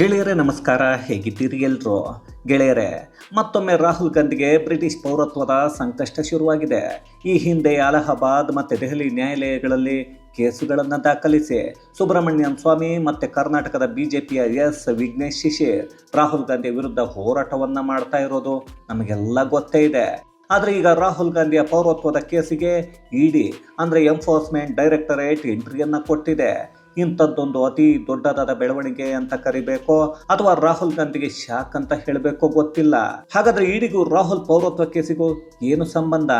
ಗೆಳೆಯರೇ, ನಮಸ್ಕಾರ. ಹೇಗಿದ್ದೀರಿ ಎಲ್ರು? ಗೆಳೆಯರೇ, ಮತ್ತೊಮ್ಮೆ ರಾಹುಲ್ ಗಾಂಧಿಗೆ ಬ್ರಿಟಿಷ್ ಪೌರತ್ವದ ಸಂಕಷ್ಟ ಶುರುವಾಗಿದೆ. ಈ ಹಿಂದೆ ಅಲಹಾಬಾದ್ ಮತ್ತು ದೆಹಲಿ ನ್ಯಾಯಾಲಯಗಳಲ್ಲಿ ಕೇಸುಗಳನ್ನು ದಾಖಲಿಸಿ ಸುಬ್ರಹ್ಮಣ್ಯಂ ಸ್ವಾಮಿ ಮತ್ತು ಕರ್ನಾಟಕದ ಬಿಜೆಪಿಯ ಎಸ್ ವಿಘ್ನೇಶ್ ಶಿಶಿರ್ ರಾಹುಲ್ ಗಾಂಧಿ ವಿರುದ್ಧ ಹೋರಾಟವನ್ನು ಮಾಡ್ತಾ ಇರೋದು ನಮಗೆಲ್ಲ ಗೊತ್ತೇ ಇದೆ. ಆದರೆ ಈಗ ರಾಹುಲ್ ಗಾಂಧಿಯ ಪೌರತ್ವದ ಕೇಸಿಗೆ ಇಡಿ ಅಂದರೆ ಎನ್ಫೋರ್ಸ್ಮೆಂಟ್ ಡೈರೆಕ್ಟರೇಟ್ ಎಂಟ್ರಿಯನ್ನು ಕೊಟ್ಟಿದೆ. ಇಂಥದ್ದೊಂದು ಅತಿ ದೊಡ್ಡದಾದ ಬೆಳವಣಿಗೆ ಅಂತ ಕರಿಬೇಕೋ ಅಥವಾ ರಾಹುಲ್ ಗಾಂಧಿಗೆ ಶಾಕ್ ಅಂತ ಹೇಳಬೇಕೋ ಗೊತ್ತಿಲ್ಲ. ಹಾಗಾದ್ರೆ ಈಡಿಗೂ ರಾಹುಲ್ ಪೌರತ್ವ ಕೇಸಿಗೂ ಏನು ಸಂಬಂಧ?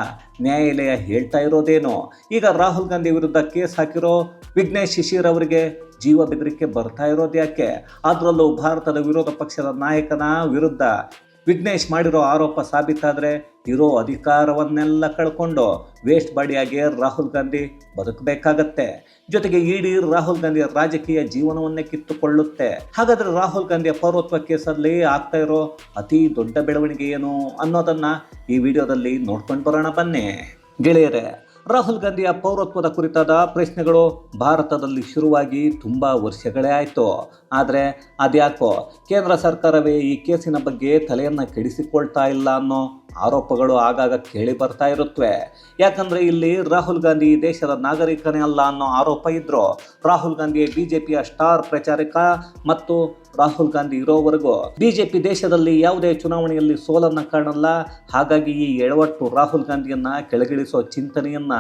ನ್ಯಾಯಾಲಯ ಹೇಳ್ತಾ ಇರೋದೇನು? ಈಗ ರಾಹುಲ್ ಗಾಂಧಿ ವಿರುದ್ಧ ಕೇಸ್ ಹಾಕಿರೋ ವಿಘ್ನೇಶ್ ಶಿಶಿರ್ ಅವರಿಗೆ ಜೀವ ಬೆದರಿಕೆ ಬರ್ತಾ ಇರೋದು ಯಾಕೆ ಅದರಲ್ಲೂ ಭಾರತದ ವಿರೋಧ ಪಕ್ಷದ ನಾಯಕನ ವಿರುದ್ಧ ವಿಘ್ನೇಶ್ ಮಾಡಿರೋ ಆರೋಪ ಸಾಬೀತಾದರೆ ಇರೋ ಅಧಿಕಾರವನ್ನೆಲ್ಲ ಕಳ್ಕೊಂಡು ವೇಸ್ಟ್ ಬಾಡಿಯಾಗಿ ರಾಹುಲ್ ಗಾಂಧಿ ಬದುಕಬೇಕಾಗತ್ತೆ. ಜೊತೆಗೆ ಇಡೀ ರಾಹುಲ್ ಗಾಂಧಿಯ ರಾಜಕೀಯ ಜೀವನವನ್ನೇ ಕಿತ್ತುಕೊಳ್ಳುತ್ತೆ. ಹಾಗಾದ್ರೆ ರಾಹುಲ್ ಗಾಂಧಿಯ ಪೌರತ್ವ ಕೇಸಲ್ಲಿ ಆಗ್ತಾ ಇರೋ ಅತಿ ದೊಡ್ಡ ಬೆಳವಣಿಗೆ ಏನು ಅನ್ನೋದನ್ನ ಈ ವಿಡಿಯೋದಲ್ಲಿ ನೋಡ್ಕೊಂಡು ಬರೋಣ ಬನ್ನಿ. ಗೆಳೆಯರೇ ರಾಹುಲ್ ಗಾಂಧಿಯ ಪೌರತ್ವದ ಕುರಿತಾದ ಪ್ರಶ್ನೆಗಳು ಭಾರತದಲ್ಲಿ ಶುರುವಾಗಿ ತುಂಬ ವರ್ಷಗಳೇ ಆಯಿತು. ಆದರೆ ಅದ್ಯಾಕೋ ಕೇಂದ್ರ ಸರ್ಕಾರವೇ ಈ ಕೇಸಿನ ಬಗ್ಗೆ ತಲೆಯನ್ನು ಕೆಡಿಸಿಕೊಳ್ತಾ ಇಲ್ಲ ಅನ್ನೋ ಆರೋಪಗಳು ಆಗಾಗ ಕೇಳಿ ಬರ್ತಾ ಇರುತ್ತವೆ ಯಾಕಂದ್ರೆ ಇಲ್ಲಿ ರಾಹುಲ್ ಗಾಂಧಿ ದೇಶದ ನಾಗರಿಕನೇ ಅಲ್ಲ ಅನ್ನೋ ಆರೋಪ ಇದ್ರು ರಾಹುಲ್ ಗಾಂಧಿ ಬಿಜೆಪಿಯ ಸ್ಟಾರ್ ಪ್ರಚಾರಕ ಮತ್ತು ರಾಹುಲ್ ಗಾಂಧಿ ಇರೋವರೆಗೂ ಬಿಜೆಪಿ ದೇಶದಲ್ಲಿ ಯಾವುದೇ ಚುನಾವಣೆಯಲ್ಲಿ ಸೋಲನ್ನ ಕಾಣಲ್ಲ ಹಾಗಾಗಿ ಈ ಎಳವಟ್ಟು ರಾಹುಲ್ ಗಾಂಧಿಯನ್ನ ಕೆಳಗಿಳಿಸೋ ಚಿಂತನೆಯನ್ನ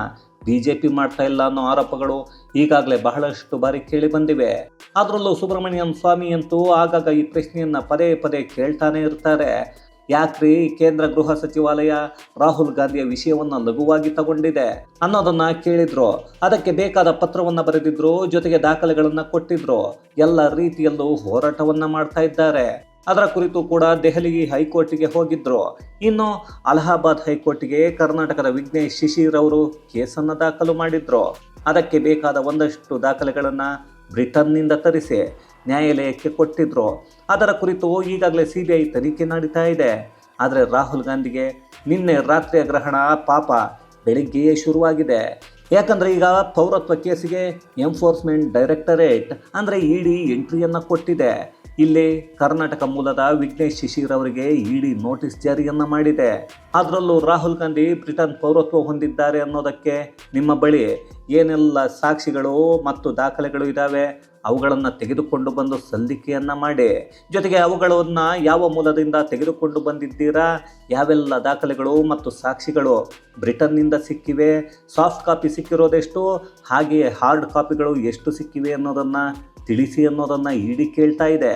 ಬಿಜೆಪಿ ಮಾಡ್ತಾ ಇಲ್ಲ ಅನ್ನೋ ಆರೋಪಗಳು ಈಗಾಗಲೇ ಬಹಳಷ್ಟು ಬಾರಿ ಕೇಳಿ ಬಂದಿವೆ. ಅದರಲ್ಲೂ ಸುಬ್ರಹ್ಮಣ್ಯಂ ಸ್ವಾಮಿ ಅಂತೂ ಆಗಾಗ ಈ ಪ್ರಶ್ನೆಯನ್ನ ಪದೇ ಪದೇ ಕೇಳ್ತಾನೆ ಇರ್ತಾರೆ. ಯಾಕ್ರಿ ಕೇಂದ್ರ ಗೃಹ ಸಚಿವಾಲಯ ರಾಹುಲ್ ಗಾಂಧಿಯ ವಿಷಯವನ್ನ ಲಘುವಾಗಿ ತಗೊಂಡಿದೆ. ಅನ್ನೋದನ್ನ ಕೇಳಿದ್ರು. ಅದಕ್ಕೆ ಬೇಕಾದ ಪತ್ರವನ್ನ ಬರೆದಿದ್ರು, ಜೊತೆಗೆ ದಾಖಲೆಗಳನ್ನ ಕೊಟ್ಟಿದ್ರು. ಎಲ್ಲ ರೀತಿಯಲ್ಲೂ ಹೋರಾಟವನ್ನ ಮಾಡ್ತಾ ಇದ್ದಾರೆ. ಅದರ ಕುರಿತು ಕೂಡ ದೆಹಲಿ ಹೈಕೋರ್ಟಿಗೆ ಹೋಗಿದ್ರು. ಇನ್ನು ಅಲಹಾಬಾದ್ ಹೈಕೋರ್ಟಿಗೆ ಕರ್ನಾಟಕದ ವಿಘ್ನೇಶ್ ಶಿಶಿರ್ ಅವರು ಕೇಸನ್ನು ದಾಖಲು ಮಾಡಿದ್ರು. ಅದಕ್ಕೆ ಬೇಕಾದ ಒಂದಷ್ಟು ದಾಖಲೆಗಳನ್ನು ಬ್ರಿಟನ್ನಿಂದ ತರಿಸಿ. ನ್ಯಾಯಾಲಯಕ್ಕೆ ಕೊಟ್ಟಿದ್ರು. ಅದರ ಕುರಿತು ಈಗಾಗಲೇ ಸಿ ಬಿ ಐ ತನಿಖೆ ನಡೀತಾ ಇದೆ. ಆದರೆ ರಾಹುಲ್ ಗಾಂಧಿಗೆ ನಿನ್ನೆ ರಾತ್ರಿಯ ಗ್ರಹಣ ಪಾಪ ಬೆಳಿಗ್ಗೆಯೇ ಶುರುವಾಗಿದೆ. ಯಾಕಂದರೆ ಈಗ ಪೌರತ್ವ ಕೇಸಿಗೆ ಎನ್ಫೋರ್ಸ್ಮೆಂಟ್ ಡೈರೆಕ್ಟರೇಟ್ ಅಂದರೆ ಇಡಿ ಎಂಟ್ರಿಯನ್ನು ಕೊಟ್ಟಿದೆ. ಇಲ್ಲಿ ಕರ್ನಾಟಕ ಮೂಲದ ವಿಘ್ನೇಶ್ ಶಿಶಿರ್ ಅವರಿಗೆ ಇಡಿ ನೋಟಿಸ್ ಜಾರಿಯನ್ನು ಮಾಡಿದೆ. ಅದರಲ್ಲೂ ರಾಹುಲ್ ಗಾಂಧಿ ಬ್ರಿಟನ್ ಪೌರತ್ವ ಹೊಂದಿದ್ದಾರೆ ಅನ್ನೋದಕ್ಕೆ ನಿಮ್ಮ ಬಳಿ ಏನೆಲ್ಲ ಸಾಕ್ಷಿಗಳು ಮತ್ತು ದಾಖಲೆಗಳು ಇದ್ದಾವೆ ಅವುಗಳನ್ನು ತೆಗೆದುಕೊಂಡು ಬಂದು ಸಲ್ಲಿಕೆಯನ್ನು ಮಾಡಿ. ಜೊತೆಗೆ ಅವುಗಳನ್ನು ಯಾವ ಮೂಲದಿಂದ ತೆಗೆದುಕೊಂಡು ಬಂದಿದ್ದೀರಾ? ಯಾವೆಲ್ಲ ದಾಖಲೆಗಳು ಮತ್ತು ಸಾಕ್ಷಿಗಳು ಬ್ರಿಟನ್ನಿಂದ ಸಿಕ್ಕಿವೆ? ಸಾಫ್ಟ್ ಕಾಪಿ ಸಿಕ್ಕಿರೋದೆಷ್ಟು? ಹಾಗೆಯೇ ಹಾರ್ಡ್ ಕಾಪಿಗಳು ಎಷ್ಟು ಸಿಕ್ಕಿವೆ ಅನ್ನೋದನ್ನು ತಿಳಿಸಿ ಅನ್ನೋದನ್ನು ಇಡಿ ಕೇಳ್ತಾ ಇದೆ.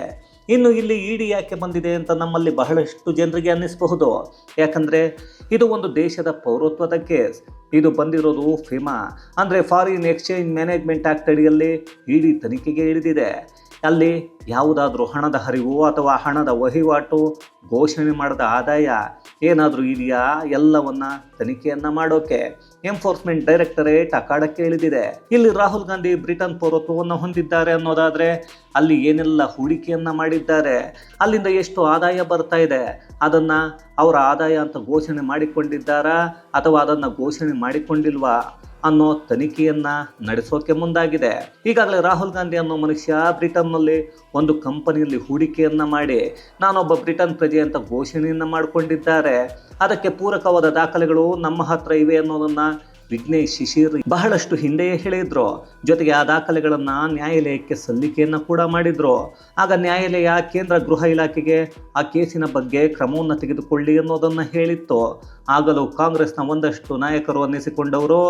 ಇನ್ನು ಇಲ್ಲಿ ಇಡಿ ಯಾಕೆ ಬಂದಿದೆ ಅಂತ ನಮ್ಮಲ್ಲಿ ಬಹಳಷ್ಟು ಜನರಿಗೆ ಅನ್ನಿಸಬಹುದು. ಯಾಕಂದರೆ ಇದು ಒಂದು ದೇಶದ ಪೌರತ್ವದ ಕೇಸ್. ಇದು ಬಂದಿರೋದು ಫಿಮಾ. ಅಂದರೆ ಫಾರಿನ್ ಎಕ್ಸ್ಚೇಂಜ್ ಮ್ಯಾನೇಜ್ಮೆಂಟ್ ಆ್ಯಕ್ಟ್ ಅಡಿಯಲ್ಲಿ ಇಡಿ ತನಿಖೆಗೆ ಇಳಿದಿದೆ. ಅಲ್ಲಿ ಯಾವುದಾದ್ರೂ ಹಣದ ಹರಿವು ಅಥವಾ ಹಣದ ವಹಿವಾಟು, ಘೋಷಣೆ ಮಾಡಿದ ಆದಾಯ ಏನಾದರೂ ಇದೆಯಾ? ಎಲ್ಲವನ್ನ ತನಿಖೆಯನ್ನ ಮಾಡೋಕೆ ಎನ್ಫೋರ್ಸ್ಮೆಂಟ್ ಡೈರೆಕ್ಟರೇಟ್ ಅಖಾಡಕ್ಕೆ ಇಳಿದಿದೆ. ಇಲ್ಲಿ ರಾಹುಲ್ ಗಾಂಧಿ ಬ್ರಿಟನ್ ಪೌರತ್ವವನ್ನು ಹೊಂದಿದ್ದಾರೆ ಅನ್ನೋದಾದ್ರೆ ಅಲ್ಲಿ ಏನೆಲ್ಲ ಹೂಡಿಕೆಯನ್ನ ಮಾಡಿದ್ದಾರೆ, ಅಲ್ಲಿಂದ ಎಷ್ಟು ಆದಾಯ ಬರ್ತಾ ಇದೆ, ಅದನ್ನ ಅವರ ಆದಾಯ ಅಂತ ಘೋಷಣೆ ಮಾಡಿಕೊಂಡಿದ್ದಾರಾ ಅಥವಾ ಅದನ್ನು ಘೋಷಣೆ ಮಾಡಿಕೊಂಡಿಲ್ವಾ? ಅನ್ನೋ ತನಿಖೆಯನ್ನ ನಡೆಸೋಕೆ ಮುಂದಾಗಿದೆ. ಈಗಾಗಲೇ ರಾಹುಲ್ ಗಾಂಧಿ ಅನ್ನೋ ಮನುಷ್ಯ ಬ್ರಿಟನ್ನಲ್ಲಿ ಒಂದು ಕಂಪನಿಯಲ್ಲಿ ಹೂಡಿಕೆಯನ್ನ ಮಾಡಿ, ನಾನೊಬ್ಬ ಬ್ರಿಟನ್ ಪ್ರಜೆ ಅಂತ ಘೋಷಣೆಯನ್ನ ಮಾಡಿಕೊಂಡಿದ್ದಾರೆ. ಅದಕ್ಕೆ ಪೂರಕವಾದ ದಾಖಲೆಗಳು ನಮ್ಮ ಹತ್ರ ಇವೆ ಅನ್ನೋದನ್ನ ವಿಘ್ನೇಶ್ ಶಿಶಿರ್ ಬಹಳಷ್ಟು ಹಿಂದೆಯೇ ಹೇಳಿದ್ರು. ಜೊತೆಗೆ ಆ ದಾಖಲೆಗಳನ್ನ ನ್ಯಾಯಾಲಯಕ್ಕೆ ಸಲ್ಲಿಕೆಯನ್ನ ಕೂಡ ಮಾಡಿದ್ರು. ಆಗ ನ್ಯಾಯಾಲಯ ಕೇಂದ್ರ ಗೃಹ ಇಲಾಖೆಗೆ ಆ ಕೇಸಿನ ಬಗ್ಗೆ ಕ್ರಮವನ್ನು ತೆಗೆದುಕೊಳ್ಳಿ ಅನ್ನೋದನ್ನ ಹೇಳಿತ್ತು. ಆಗಲೂ ಕಾಂಗ್ರೆಸ್ನ ಒಂದಷ್ಟು ನಾಯಕರು ಅನ್ನಿಸಿಕೊಂಡವರು,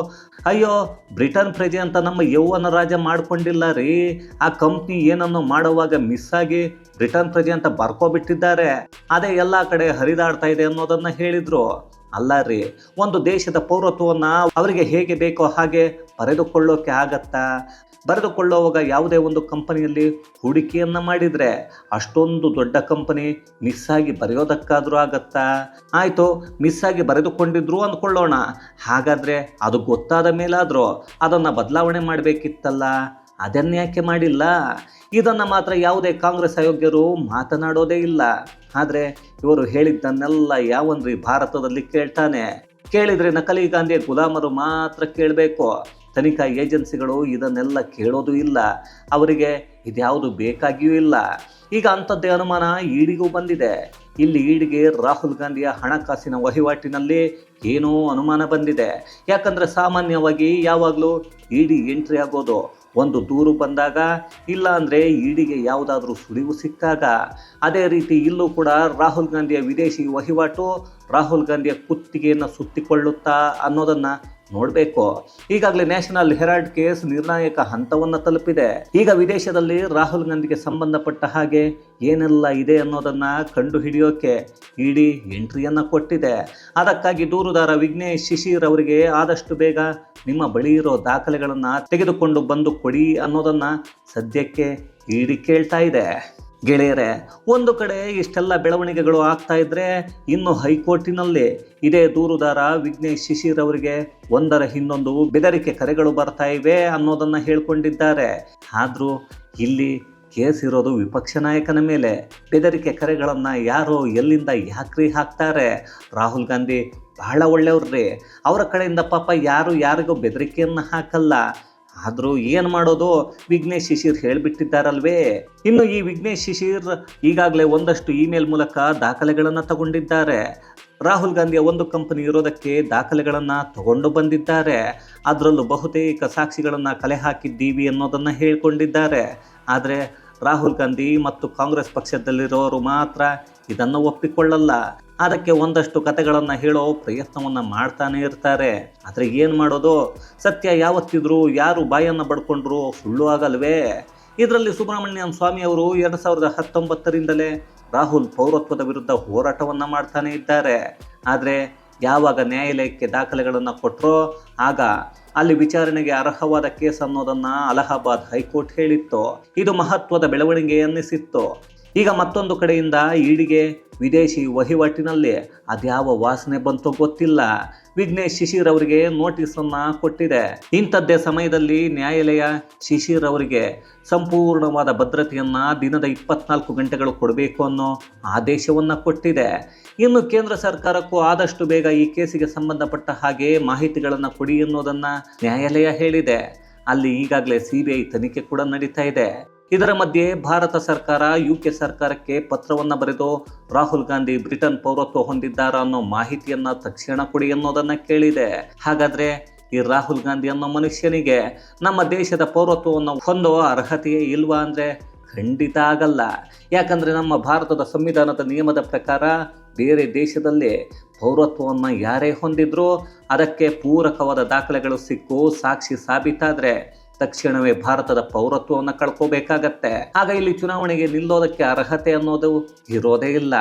ಅಯ್ಯೋ, ಬ್ರಿಟನ್ ಪ್ರಜೆ ಅಂತ ನಮ್ಮ ಯೌವನ ರಾಜ ಮಾಡ್ಕೊಂಡಿಲ್ಲ ರೀ. ಆ ಕಂಪ್ನಿ ಏನನ್ನು ಮಾಡುವಾಗ ಮಿಸ್ ಆಗಿ ಬ್ರಿಟನ್ ಪ್ರಜೆ ಅಂತ ಬರ್ಕೋಬಿಟ್ಟಿದ್ದಾರೆ. ಅದೇ ಎಲ್ಲ ಕಡೆ ಹರಿದಾಡ್ತಾ ಇದೆ ಅನ್ನೋದನ್ನ ಹೇಳಿದ್ರು. ಅಲ್ಲ ರೀ, ಒಂದು ದೇಶದ ಪೌರತ್ವವನ್ನು ಅವರಿಗೆ ಹೇಗೆ ಬೇಕೋ ಹಾಗೆ ಬರೆದುಕೊಳ್ಳೋಕೆ ಆಗತ್ತಾ? ಬರೆದುಕೊಳ್ಳುವಾಗ ಯಾವುದೇ ಒಂದು ಕಂಪನಿಯಲ್ಲಿ ಹೂಡಿಕೆಯನ್ನು ಮಾಡಿದರೆ ಅಷ್ಟೊಂದು ದೊಡ್ಡ ಕಂಪನಿ ಮಿಸ್ ಆಗಿ ಬರೆಯೋದಕ್ಕಾದರೂ ಆಗತ್ತಾ? ಆಯಿತು, ಮಿಸ್ ಆಗಿ ಬರೆದುಕೊಂಡಿದ್ರು ಅಂದ್ಕೊಳ್ಳೋಣ. ಹಾಗಾದರೆ ಅದು ಗೊತ್ತಾದ ಮೇಲಾದರೂ ಅದನ್ನು ಬದಲಾವಣೆ ಮಾಡಬೇಕಿತ್ತಲ್ಲ? ಅದನ್ಯಾಕೆ ಮಾಡಿಲ್ಲ? ಇದನ್ನು ಮಾತ್ರ ಯಾವುದೇ ಕಾಂಗ್ರೆಸ್ ಅಯೋಗ್ಯರು ಮಾತನಾಡೋದೇ ಇಲ್ಲ. ಆದರೆ ಇವರು ಹೇಳಿದ್ದನ್ನೆಲ್ಲ ಯಾವನ್ರಿ ಭಾರತದಲ್ಲಿ ಕೇಳ್ತಾನೆ? ಕೇಳಿದರೆ ನಕಲಿ ಗಾಂಧಿಯ ಗುಲಾಮರು ಮಾತ್ರ ಕೇಳಬೇಕು. ತನಿಖಾ ಏಜೆನ್ಸಿಗಳು ಇದನ್ನೆಲ್ಲ ಕೇಳೋದು ಇಲ್ಲ. ಅವರಿಗೆ ಇದ್ಯಾವುದು ಬೇಕಾಗಿಯೂ ಇಲ್ಲ. ಈಗ ಅಂಥದ್ದೇ ಅನುಮಾನ ಈಡಿಗೂ ಬಂದಿದೆ. ಇಲ್ಲಿ ಈಡಿಗೆ ರಾಹುಲ್ ಗಾಂಧಿಯ ಹಣಕಾಸಿನ ವಹಿವಾಟಿನಲ್ಲಿ ಏನೋ ಅನುಮಾನ ಬಂದಿದೆ. ಯಾಕಂದರೆ ಸಾಮಾನ್ಯವಾಗಿ ಯಾವಾಗಲೂ ಇಡಿ ಎಂಟ್ರಿ ಆಗೋದು ಒಂದು ದೂರು ಬಂದಾಗ ಇಲ್ಲ ಅಂದರೆ ಈಡಿಗೆ ಯಾವುದಾದ್ರೂ ಸುಳಿವು ಸಿಕ್ಕಾಗ. ಅದೇ ರೀತಿ ಇಲ್ಲೂ ಕೂಡ ರಾಹುಲ್ ಗಾಂಧಿಯ ವಿದೇಶಿ ವಹಿವಾಟು ರಾಹುಲ್ ಗಾಂಧಿಯ ಕುತ್ತಿಗೆಯನ್ನು ಸುತ್ತಿಕೊಳ್ಳುತ್ತಾ ಅನ್ನೋದನ್ನು ನೋಡಬೇಕು. ಈಗಾಗಲೇ ನ್ಯಾಷನಲ್ ಹೆರಾಲ್ಡ್ ಕೇಸ್ ನಿರ್ಣಾಯಕ ಹಂತವನ್ನು ತಲುಪಿದೆ. ಈಗ ವಿದೇಶದಲ್ಲಿ ರಾಹುಲ್ ಗಾಂಧಿಗೆ ಸಂಬಂಧಪಟ್ಟ ಹಾಗೆ ಏನೆಲ್ಲ ಇದೆ ಅನ್ನೋದನ್ನು ಕಂಡು ಹಿಡಿಯೋಕೆ ಇಡಿ ಎಂಟ್ರಿಯನ್ನು ಕೊಟ್ಟಿದೆ. ಅದಕ್ಕಾಗಿ ದೂರುದಾರ ವಿಘ್ನೇಶ್ ಶಿಶಿರ್ ಅವರಿಗೆ ಆದಷ್ಟು ಬೇಗ ನಿಮ್ಮ ಬಳಿ ಇರೋ ದಾಖಲೆಗಳನ್ನು ತೆಗೆದುಕೊಂಡು ಬಂದು ಕೊಡಿ ಅನ್ನೋದನ್ನು ಸದ್ಯಕ್ಕೆ ಇಡಿ ಕೇಳ್ತಾ ಇದೆ. ಗೆಳೆಯರೆ, ಒಂದು ಕಡೆ ಇಷ್ಟೆಲ್ಲ ಬೆಳವಣಿಗೆಗಳು ಆಗ್ತಾ ಇದ್ರೆ ಇನ್ನು ಹೈಕೋರ್ಟಿನಲ್ಲಿ ಇದೇ ದೂರುದಾರ ವಿಘ್ನೇಶ್ ಶಿಶಿರ್ ಅವರಿಗೆ ಒಂದರ ಹಿಂದೊಂದು ಬೆದರಿಕೆ ಕರೆಗಳು ಬರ್ತಾ ಇವೆ ಅನ್ನೋದನ್ನ ಹೇಳ್ಕೊಂಡಿದ್ದಾರೆ. ಆದರೂ ಇಲ್ಲಿ ಕೇಸ್ ಇರೋದು ವಿಪಕ್ಷ ನಾಯಕನ ಮೇಲೆ. ಬೆದರಿಕೆ ಕರೆಗಳನ್ನು ಯಾರು ಎಲ್ಲಿಂದ ಯಾಕ್ರಿ ಹಾಕ್ತಾರೆ? ರಾಹುಲ್ ಗಾಂಧಿ ಬಹಳ ಒಳ್ಳೆಯವ್ರಿ ಅವರ ಕಡೆಯಿಂದ ಪಾಪ ಯಾರು ಯಾರಿಗೂ ಬೆದರಿಕೆಯನ್ನು ಹಾಕಲ್ಲ. ಆದರೂ ಏನು ಮಾಡೋದು? ವಿಘ್ನೇಶ್ ಶಿಶಿರ್ ಹೇಳಿಬಿಟ್ಟಿದ್ದಾರಲ್ವೇ? ಇನ್ನು ಈ ವಿಘ್ನೇಶ್ ಶಿಶಿರ್ ಈಗಾಗಲೇ ಒಂದಷ್ಟು ಇಮೇಲ್ ಮೂಲಕ ದಾಖಲೆಗಳನ್ನು ತಗೊಂಡಿದ್ದಾರೆ. ರಾಹುಲ್ ಗಾಂಧಿಯ ಒಂದು ಕಂಪನಿ ಇರೋದಕ್ಕೆ ದಾಖಲೆಗಳನ್ನು ತಗೊಂಡು ಬಂದಿದ್ದಾರೆ. ಅದರಲ್ಲೂ ಬಹುತೇಕ ಸಾಕ್ಷಿಗಳನ್ನು ಕಲೆ ಹಾಕಿದ್ದೀವಿ ಅನ್ನೋದನ್ನು ಹೇಳಿಕೊಂಡಿದ್ದಾರೆ. ಆದರೆ ರಾಹುಲ್ ಗಾಂಧಿ ಮತ್ತು ಕಾಂಗ್ರೆಸ್ ಪಕ್ಷದಲ್ಲಿರೋರು ಮಾತ್ರ ಇದನ್ನು ಒಪ್ಪಿಕೊಳ್ಳಲ್ಲ. ಅದಕ್ಕೆ ಒಂದಷ್ಟು ಕತೆಗಳನ್ನು ಹೇಳೋ ಪ್ರಯತ್ನವನ್ನು ಮಾಡ್ತಾನೆ ಇರ್ತಾರೆ. ಆದರೆ ಏನು ಮಾಡೋದು? ಸತ್ಯ ಯಾವತ್ತಿದ್ರು, ಯಾರು ಬಾಯನ್ನು ಬಡ್ಕೊಂಡ್ರು ಸುಳ್ಳು ಆಗಲ್ವೇ? ಇದರಲ್ಲಿ ಸುಬ್ರಹ್ಮಣ್ಯಂ ಸ್ವಾಮಿ ಅವರು ಎರಡು ಸಾವಿರದ ಹತ್ತೊಂಬತ್ತರಿಂದಲೇ ರಾಹುಲ್ ಪೌರತ್ವದ ವಿರುದ್ಧ ಹೋರಾಟವನ್ನು ಮಾಡ್ತಾನೆ ಇದ್ದಾರೆ. ಆದರೆ ಯಾವಾಗ ನ್ಯಾಯಾಲಯಕ್ಕೆ ದಾಖಲೆಗಳನ್ನು ಕೊಟ್ಟರೋ ಆಗ ಅಲ್ಲಿ ವಿಚಾರಣೆಗೆ ಅರ್ಹವಾದ ಕೇಸ್ ಅನ್ನೋದನ್ನು ಅಲಹಾಬಾದ್ ಹೈಕೋರ್ಟ್ ಹೇಳಿತ್ತು. ಇದು ಮಹತ್ವದ ಬೆಳವಣಿಗೆ ಅನ್ನಿಸಿತ್ತು. ಈಗ ಮತ್ತೊಂದು ಕಡೆಯಿಂದ ಈಡಿಗೆ ವಿದೇಶಿ ವಹಿವಾಟಿನಲ್ಲಿ ಅದ್ಯಾವ ವಾಸನೆ ಬಂತೋ ಗೊತ್ತಿಲ್ಲ. ವಿಘ್ನೇಶ್ ಶಿಶಿರ್ ಅವರಿಗೆ ನೋಟಿಸನ್ನು ಕೊಟ್ಟಿದೆ. ಇಂಥದ್ದೇ ಸಮಯದಲ್ಲಿ ನ್ಯಾಯಾಲಯ ಶಿಶಿರ್ ಅವರಿಗೆ ಸಂಪೂರ್ಣವಾದ ಭದ್ರತೆಯನ್ನ ದಿನದ ಇಪ್ಪತ್ನಾಲ್ಕು ಗಂಟೆಗಳು ಕೊಡಬೇಕು ಅನ್ನೋ ಆದೇಶವನ್ನು ಕೊಟ್ಟಿದೆ. ಇನ್ನು ಕೇಂದ್ರ ಸರ್ಕಾರಕ್ಕೂ ಆದಷ್ಟು ಬೇಗ ಈ ಕೇಸಿಗೆ ಸಂಬಂಧಪಟ್ಟ ಹಾಗೆ ಮಾಹಿತಿಗಳನ್ನು ಕೊಡಿ ಅನ್ನೋದನ್ನ ನ್ಯಾಯಾಲಯ ಹೇಳಿದೆ. ಅಲ್ಲಿ ಈಗಾಗಲೇ ಸಿ ಬಿ ಐ ತನಿಖೆ ಕೂಡ ನಡೀತಾ ಇದೆ. ಇದರ ಮಧ್ಯೆ ಭಾರತ ಸರ್ಕಾರ ಯು ಕೆ ಸರ್ಕಾರಕ್ಕೆ ಪತ್ರವನ್ನು ಬರೆದು ರಾಹುಲ್ ಗಾಂಧಿ ಬ್ರಿಟನ್ ಪೌರತ್ವ ಹೊಂದಿದ್ದಾರಾ ಅನ್ನೋ ಮಾಹಿತಿಯನ್ನ ತಕ್ಷಣ ಕೊಡಿ ಅನ್ನೋದನ್ನ ಕೇಳಿದೆ. ಹಾಗಾದ್ರೆ ಈ ರಾಹುಲ್ ಗಾಂಧಿ ಅನ್ನೋ ಮನುಷ್ಯನಿಗೆ ನಮ್ಮ ದೇಶದ ಪೌರತ್ವವನ್ನು ಹೊಂದುವ ಅರ್ಹತೆಯೇ ಇಲ್ವಾ ಅಂದ್ರೆ ಖಂಡಿತ ಆಗಲ್ಲ. ಯಾಕಂದ್ರೆ ನಮ್ಮ ಭಾರತದ ಸಂವಿಧಾನದ ನಿಯಮದ ಪ್ರಕಾರ ಬೇರೆ ದೇಶದಲ್ಲಿ ಪೌರತ್ವವನ್ನು ಯಾರೇ ಹೊಂದಿದ್ರೂ ಅದಕ್ಕೆ ಪೂರಕವಾದ ದಾಖಲೆಗಳು ಸಿಕ್ಕು ಸಾಕ್ಷಿ ಸಾಬೀತಾದ್ರೆ ತಕ್ಷಣವೇ ಭಾರತದ ಪೌರತ್ವವನ್ನು ಕಳ್ಕೋಬೇಕಾಗತ್ತೆ. ಆಗ ಇಲ್ಲಿ ಚುನಾವಣೆಗೆ ನಿಲ್ಲೋದಕ್ಕೆ ಅರ್ಹತೆ ಅನ್ನೋದು ಇರೋದೇ ಇಲ್ಲ.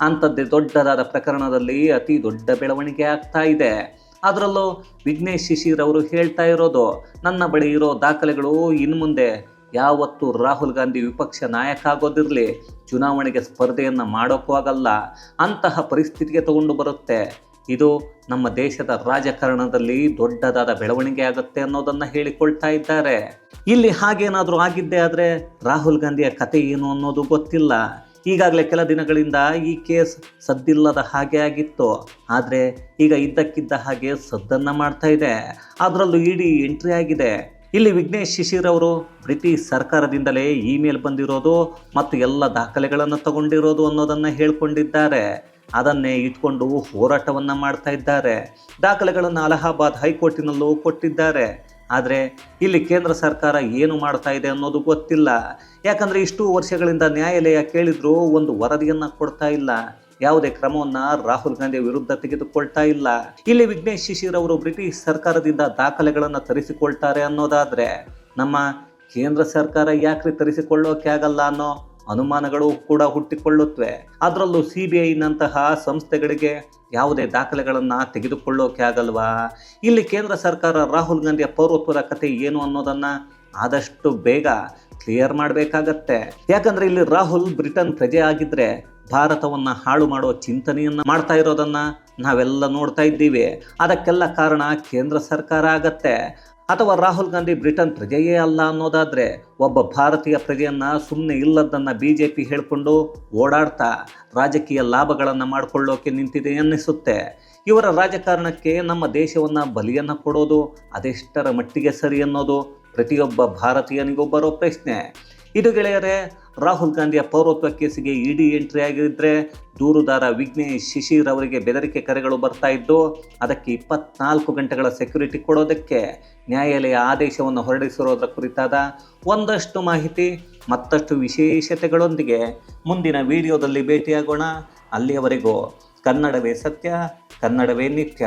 ಅಂಥದ್ದೇ ದೊಡ್ಡದಾದ ಪ್ರಕರಣದಲ್ಲಿ ಅತಿ ದೊಡ್ಡ ಬೆಳವಣಿಗೆ ಆಗ್ತಾ ಇದೆ. ಅದರಲ್ಲೂ ವಿಘ್ನೇಶ್ ಶಿಶಿರ್ ಅವರು ಹೇಳ್ತಾ ಇರೋದು, ನನ್ನ ಬಳಿ ಇರೋ ದಾಖಲೆಗಳು ಇನ್ನು ಮುಂದೆ ಯಾವತ್ತೂ ರಾಹುಲ್ ಗಾಂಧಿ ವಿಪಕ್ಷ ನಾಯಕ ಆಗೋದಿರಲಿ, ಚುನಾವಣೆಗೆ ಸ್ಪರ್ಧೆಯನ್ನು ಮಾಡೋಕ್ಕೂ ಆಗಲ್ಲ, ಅಂತಹ ಪರಿಸ್ಥಿತಿಗೆ ತಗೊಂಡು ಬರುತ್ತೆ. ಇದು ನಮ್ಮ ದೇಶದ ರಾಜಕಾರಣದಲ್ಲಿ ದೊಡ್ಡದಾದ ಬೆಳವಣಿಗೆ ಆಗುತ್ತೆ ಅನ್ನೋದನ್ನ ಹೇಳಿಕೊಳ್ತಾ ಇದ್ದಾರೆ. ಇಲ್ಲಿ ಹಾಗೇನಾದರೂ ಆಗಿದ್ದೇ ಆದರೆ ರಾಹುಲ್ ಗಾಂಧಿಯ ಕತೆ ಏನು ಅನ್ನೋದು ಗೊತ್ತಿಲ್ಲ. ಈಗಾಗಲೇ ಕೆಲ ದಿನಗಳಿಂದ ಈ ಕೇಸ್ ಸದ್ದಿಲ್ಲದ ಹಾಗೆ ಆಗಿತ್ತು. ಆದರೆ ಈಗ ಇದ್ದಕ್ಕಿದ್ದ ಹಾಗೆ ಸದ್ದನ್ನು ಮಾಡ್ತಾ ಇದೆ. ಅದರಲ್ಲೂ ಇಡೀ ಎಂಟ್ರಿ ಆಗಿದೆ. ಇಲ್ಲಿ ವಿಘ್ನೇಶ್ ಶಿಶಿರ್ ಅವರು ಬ್ರಿಟಿಷ್ ಸರ್ಕಾರದಿಂದಲೇ ಇಮೇಲ್ ಬಂದಿರೋದು ಮತ್ತು ಎಲ್ಲ ದಾಖಲೆಗಳನ್ನು ತಗೊಂಡಿರೋದು ಅನ್ನೋದನ್ನು ಹೇಳ್ಕೊಂಡಿದ್ದಾರೆ. ಅದನ್ನೇ ಇಟ್ಕೊಂಡು ಹೋರಾಟವನ್ನು ಮಾಡ್ತಾ ಇದ್ದಾರೆ. ದಾಖಲೆಗಳನ್ನು ಅಲಹಾಬಾದ್ ಹೈಕೋರ್ಟಿನಲ್ಲೂ ಕೊಟ್ಟಿದ್ದಾರೆ. ಆದರೆ ಇಲ್ಲಿ ಕೇಂದ್ರ ಸರ್ಕಾರ ಏನು ಮಾಡ್ತಾ ಇದೆ ಅನ್ನೋದು ಗೊತ್ತಿಲ್ಲ. ಯಾಕಂದರೆ ಇಷ್ಟು ವರ್ಷಗಳಿಂದ ನ್ಯಾಯಾಲಯ ಕೇಳಿದರೂ ಒಂದು ವರದಿಯನ್ನು ಕೊಡ್ತಾ ಇಲ್ಲ. ಯಾವುದೇ ಕ್ರಮವನ್ನು ರಾಹುಲ್ ಗಾಂಧಿ ವಿರುದ್ಧ ತೆಗೆದುಕೊಳ್ತಾ ಇಲ್ಲ. ಇಲ್ಲಿ ವಿಘ್ನೇಶ್ ಶಿಶಿರ್ ಅವರು ಬ್ರಿಟಿಷ್ ಸರ್ಕಾರದಿಂದ ದಾಖಲೆಗಳನ್ನು ತರಿಸಿಕೊಳ್ತಾರೆ ಅನ್ನೋದಾದರೆ ನಮ್ಮ ಕೇಂದ್ರ ಸರ್ಕಾರ ಯಾಕ್ರಿ ತರಿಸಿಕೊಳ್ಳೋಕೆ ಆಗಲ್ಲ ಅನ್ನೋ ಅನುಮಾನಗಳು ಕೂಡ ಹುಟ್ಟಿಕೊಳ್ಳುತ್ತವೆ. ಅದರಲ್ಲೂ ಸಿ ಬಿ ಐನಂತಹ ಸಂಸ್ಥೆಗಳಿಗೆ ಯಾವುದೇ ದಾಖಲೆಗಳನ್ನು ತೆಗೆದುಕೊಳ್ಳೋಕೆ ಆಗಲ್ವಾ? ಇಲ್ಲಿ ಕೇಂದ್ರ ಸರ್ಕಾರ ರಾಹುಲ್ ಗಾಂಧಿಯ ಪೌರತ್ವದ ಕತೆ ಏನು ಅನ್ನೋದನ್ನ ಆದಷ್ಟು ಬೇಗ ಕ್ಲಿಯರ್ ಮಾಡಬೇಕಾಗತ್ತೆ. ಯಾಕಂದ್ರೆ ಇಲ್ಲಿ ರಾಹುಲ್ ಬ್ರಿಟನ್ ಪ್ರಜೆ ಆಗಿದ್ರೆ ಭಾರತವನ್ನ ಹಾಳು ಮಾಡೋ ಚಿಂತನೆಯನ್ನ ಮಾಡ್ತಾ ಇರೋದನ್ನು ನಾವೆಲ್ಲ ನೋಡ್ತಾ ಇದ್ದೀವಿ. ಅದಕ್ಕೆಲ್ಲ ಕಾರಣ ಕೇಂದ್ರ ಸರ್ಕಾರ ಆಗತ್ತೆ. ಅಥವಾ ರಾಹುಲ್ ಗಾಂಧಿ ಬ್ರಿಟನ್ ಪ್ರಜೆಯೇ ಅಲ್ಲ ಅನ್ನೋದಾದರೆ ಒಬ್ಬ ಭಾರತೀಯ ಪ್ರಜೆಯನ್ನ ಸುಮ್ಮನೆ ಇಲ್ಲದನ್ನ ಬಿ ಜೆ ಪಿ ಹೇಳಿಕೊಂಡು ಓಡಾಡ್ತಾ ರಾಜಕೀಯ ಲಾಭಗಳನ್ನು ಮಾಡಿಕೊಳ್ಳೋಕೆ ನಿಂತಿದೆ ಅನ್ನಿಸುತ್ತೆ. ಇವರ ರಾಜಕಾರಣಕ್ಕೆ ನಮ್ಮ ದೇಶವನ್ನು ಬಲಿಯನ್ನು ಕೊಡೋದು, ಅದೆಷ್ಟರ ಮಟ್ಟಿಗೆ ಸರಿ ಅನ್ನೋದು ಪ್ರತಿಯೊಬ್ಬ ಭಾರತೀಯನಿಗೂ ಬರೋ ಪ್ರಶ್ನೆ. ಇದು ಗೆಳೆಯರೆ ರಾಹುಲ್ ಗಾಂಧಿಯ ಪೌರತ್ವ ಕೇಸಿಗೆ ಇಡಿ ಎಂಟ್ರಿ ಆಗಿದ್ದರೆ ದೂರುದಾರ ವಿಘ್ನೇಶ್ ಶಿಶಿರ್ ಅವರಿಗೆ ಬೆದರಿಕೆ ಕರೆಗಳು ಬರ್ತಾ ಇದ್ದು, ಅದಕ್ಕೆ ಇಪ್ಪತ್ನಾಲ್ಕು ಗಂಟೆಗಳ ಸೆಕ್ಯುರಿಟಿ ಕೊಡೋದಕ್ಕೆ ನ್ಯಾಯಾಲಯ ಆದೇಶವನ್ನು ಹೊರಡಿಸಿರೋದರ ಕುರಿತಾದ ಒಂದಷ್ಟು ಮಾಹಿತಿ, ಮತ್ತಷ್ಟು ವಿಶೇಷತೆಗಳೊಂದಿಗೆ ಮುಂದಿನ ವಿಡಿಯೋದಲ್ಲಿ ಭೇಟಿಯಾಗೋಣ. ಅಲ್ಲಿಯವರೆಗೂ ಕನ್ನಡವೇ ಸತ್ಯ, ಕನ್ನಡವೇ ನಿತ್ಯ.